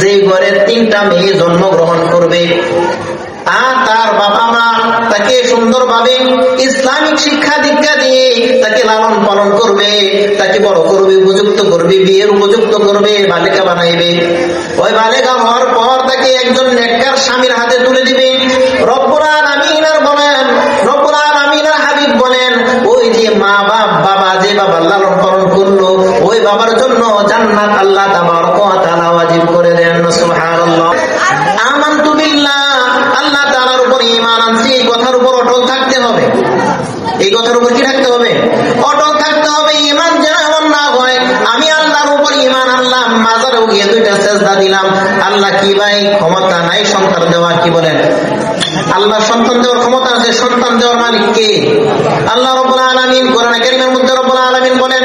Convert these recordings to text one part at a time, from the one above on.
যে ঘরে তিনটা মেয়ে জন্মগ্রহণ করবে, আর তার বাবা মা তাকে সুন্দরভাবে ইসলামিক শিক্ষা দীক্ষা দিয়ে তাকে লালন পালন করবে, তাকে বড় করবে, উপযুক্ত করবে, বিয়ের উপযুক্ত করবে, বালিকা বানাইবে। ওই বালিকা হওয়ার পর তাকে একজন নেককার স্বামীর হাতে তুলে দিবে। রব্বুরান আমিনার বলেন রব্বুরান আমিনার হাবিব বলেন, ওই যে মা বাপ বাবা যে বাবা লালন পালন করল ওই বাবার জন্য জান্নাত আল্লাহ তাবারক ওয়া তাআলা করে দেন আমানতু বিল্লাহ আল্লাহ তাআলার উপর ঈমান আনছি, এই কথার উপর অটল থাকতে হবে। এই কথার উপর কি থাকতে হবে? অটল থাকতে হবে, ঈমান যেন এমন না হয়। আমি আল্লাহর উপর ঈমান আনলাম গিয়ে দুইটা সেজদা দিলাম। আল্লাহ কি ভাই, ক্ষমতা নাই সন্তান দেওয়া কি বলেন? আল্লাহ সন্তান দেওয়ার ক্ষমতা আছে, সন্তান দেওয়ার মালিক কে? আল্লাহ রব্বুল আলামিন, কোরআন কারীমের মধ্যে রব্বুল আলামিন বলেন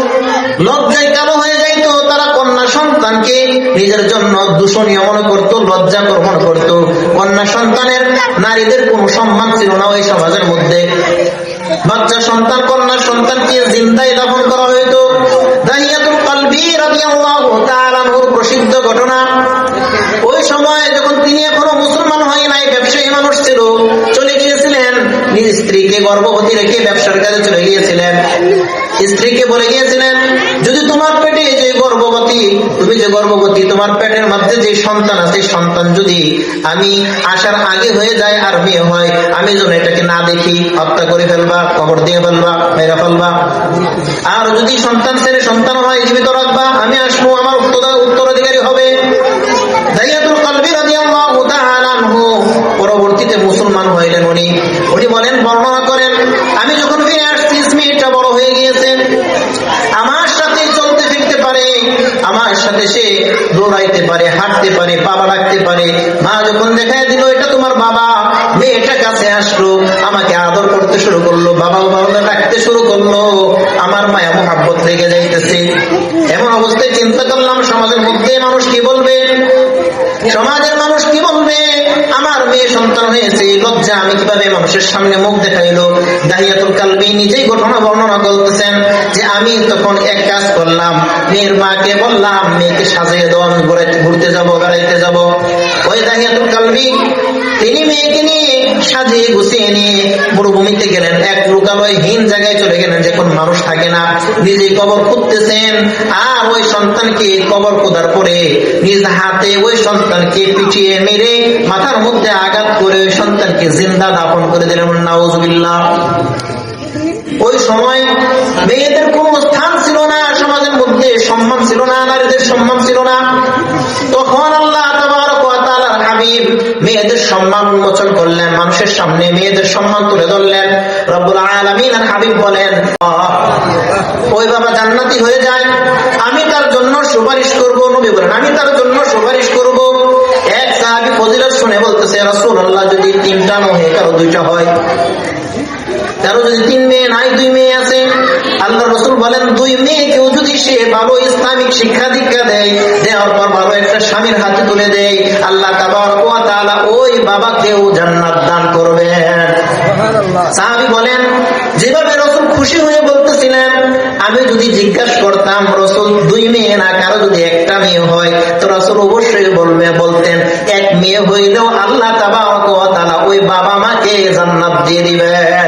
সন্তানকে নিজের জন্য দূষণীয় মনে করত লজ্জা গ্রহণ করত। কন্যা সন্তানের নারীদের কোনো সম্মান ছিল না ওই সমাজের মধ্যে। বাচ্চা সন্তান, কন্যা সন্তানকে জিন্দায় দাফন করা হইত। প্রসিদ্ধ ঘটনা। ওই সময় যখন তিনি এখনও মুসলমান হয় নাই, ব্যবসায়ী মানুষ ছিল, চলে গিয়েছিলেন। নিজ স্ত্রীকে গর্ভবতী রেখে ব্যবসার কাজে চলে গিয়েছিলেন। স্ত্রীকে বলে গিয়েছিলেন, যদি তোমার পেটে যে গর্ভবতী তুমি যে গর্ভবতী, তোমার পেটের মধ্যে যে সন্তান আছে সন্তান যদি আমি আসার আগে হয়ে যায় আর মেয়ে হয়, আমি যেন এটাকে না দেখি, হত্যা করে ফেলবা, কবর দিয়ে ফেলবা, মেরে ফেলবা। আর যদি সন্তান ছেড়ে সন্তান হয়, জীবিত রাখবা, আমি আসব আমার পারে পারে, বাবা ডাকতে পারে। মা যখন দেখায় দিল, এটা তোমার বাবা, মেয়েটা কাছে আসলো, আমাকে আদর করতে শুরু করল বাবা বাবা ডাকতে শুরু করল, আমার মায়া মোহাব্বত লেগে যাইতেছে। এমন অবস্থায় চিন্তা করলাম, সমাজের মধ্যে মানুষ কি বলবে? সমাজের মানুষ কি বলবে? আমার মেয়ে সন্তান হয়েছে, লজ্জা, আমি কীভাবে মানুষের সামনে মুখ দেখাইলো? দাহিয়াতুল কালবি নিজেই ঘটনা বর্ণনা করতেছেন যে আমি তখন এক কাজ করলাম, মেয়ের মাকে বললাম, মেয়েকে সাজিয়ে দাও, আমি ঘুরতে যাব, বেড়াইতে যাব। ওই দাহিয়াতুল কালবি, তিনি মেয়েকে নিয়ে সাজিয়ে গুছিয়ে নিয়ে মরুভূমিতে গেলেন। এক লোকালয়হীন জায়গায় চলে গেলেন, যখন মানুষ থাকে না। নিজে কবর খুঁজতেছেন, আর ওই সন্তানকে কবর খোদার পরে নিজ হাতে ওই সন্তানকে পিটিয়ে মেরে মাথার মধ্যে আঘাত করে ওই সন্তানকে জিন্দা দাপন করে দিলেন। নাউজুবিল্লাহ। ওই সময় মেয়েদের কোনো স্থান ছিল না, সমাজের মধ্যে সম্মান ছিল না, নারীদের সম্মান ছিল না। তখন আল্লাহ মেয়েদের সম্মান উন্মোচন করলেন, মানুষের সামনে মেয়েদের সম্মান তুলে ধরলেন। বলেন, ওই বাবা জান্নাতি হয়ে যায়, আমি তার জন্য সুপারিশ বলেন, আমি তার জন্য সুপারিশ শুনে বলতেছে, রাসূলুল্লাহ যদি তিনটা নহে, কারও দুইটা হয়? কারও যদি তিন মেয়ে নাই দুই মেয়ে আছে। আল্লাহ রসুল বলেন দুই মেয়েকেও যদি সে ভালো ইসলামিক শিক্ষা দীক্ষা দেয় দেওয়ার পর ভালো একটা স্বামীর হাতে তুলে দেয় আল্লাহ তালা ওই বাবাকেও জান্নাত দান করবেন। সাহাবি বলেন যেভাবে রসুল খুশি হয়ে বলতেছিলেন আমি যদি জিজ্ঞাসা করতাম রসুল দুই মেয়ে না কারও যদি একটা মেয়ে হয়? তো রসুল অবশ্যই বলবে বলতেন এক মেয়ে হইলেও আল্লাহ তাবা ওই বাবা মাকে জান্নাত দিয়ে দিবেন।